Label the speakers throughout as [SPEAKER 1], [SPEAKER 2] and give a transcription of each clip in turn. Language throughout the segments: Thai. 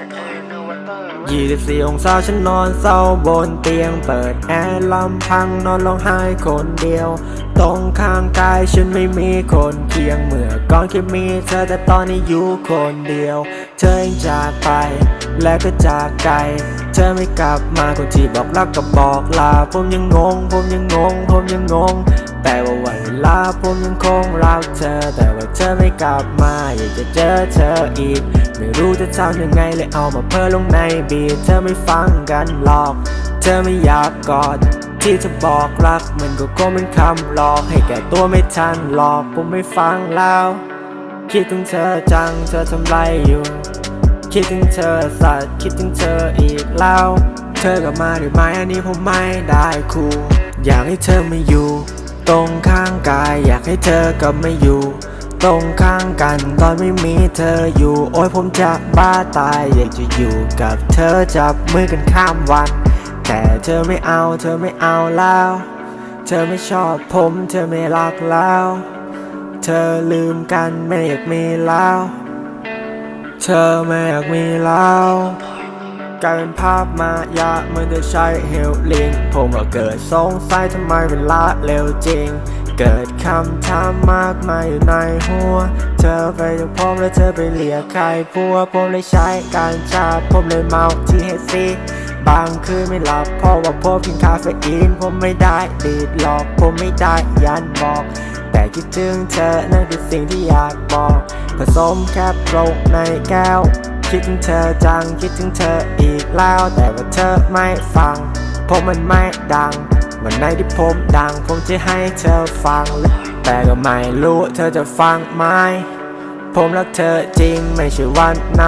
[SPEAKER 1] 24 องศาฉันนอนเศร้าบนเตียง เปิดแอร์ลำพังนอนร้องไห้คนเดียว ตรงข้างกายฉันไม่มีคนเคียงเมื่อก่อนแค่มีเธอแต่ตอนนี้อยู่คนเดียว เธอเองจากไปและก็จากไกล เธอไม่กลับมาคนที่บอกรักกับอกลา ผมยังงง ผมยังงง ผมยังงง แต่ว่าวันเวลาผมยังคงรักเธอ แต่ว่าเธอไม่กลับมา อยากจะเจอเธออีก ไม่รู้จะทำยังไงเลยเอามาเพิ่ลงในบีทเธอไม่ฟังกันหรอก เธอไม่อยากกอดที่จะบอกรักมันก็คงเป็นคำหลอกให้แก่ตัวไม่ทันหลอกผมไม่ฟังแล้ว คิดถึงเธอจังเธอทำไรอยู่ คิดถึงเธอสัตว์คิดถึงเธออีกแล้ว เธอกลับมาหรือไม่อันนี้ผมไม่ได้คูอยากให้เธอมาอยู่ ตรงข้างกาย อยากให้เธอกลับมาอยู่ ตรงข้างกันตอนไม่มีเธออยู่ โอ้ยผมจะบ้าตาย อยากจะอยู่กับเธอจับมือกันข้ามวัน แต่เธอไม่เอาเธอไม่เอาแล้ว เธอไม่ชอบผม เธอไม่รักแล้ว เธอลืมกันไม่อยากมีแล้ว เธอไม่อยากมีแล้วกลายเป็นภาพมายาเหมือนจะใช้เฮลลิง ผมก็เกิดสงสัยทำไมเวลาเร็วจริง เกิดคำถามมากมายอยู่ในหัว เธอไปจากผมแล้วเธอไปเลียใครพัวผมเลยใช้การชาผมเลยเมาที่เฮดซีบางคืนไม่หลับเพราะว่าผมกินคาเฟอีน ผมไม่ได้ดีดหลอก ผมไม่ได้ยันบอก แต่คิดถึงเธอนั่นคือสิ่งที่อยากบอก ผสมแคปลงในแก้ว คิดถึงเธอจังคิดถึงเธออีกแล้ว แต่ว่าเธอไม่ฟัง ผมมันไม่ดัง วันไหนที่ผมดัง ผมจะให้เธอฟัง แต่ก็ไม่รู้เธอจะฟังไหมผมรักเธอจริงไม่ใช่วันไหน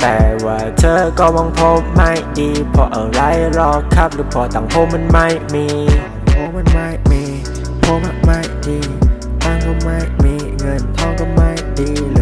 [SPEAKER 1] แต่ว่าเธอก็มองผมไม่ดีเพราะอะไรรอครับหรือเพราะต่างผมมันไม่มีผมมันไม่มีผมมันไม่ดีตังค์ก็ไม่มีเงินทองก็ไม่ ดี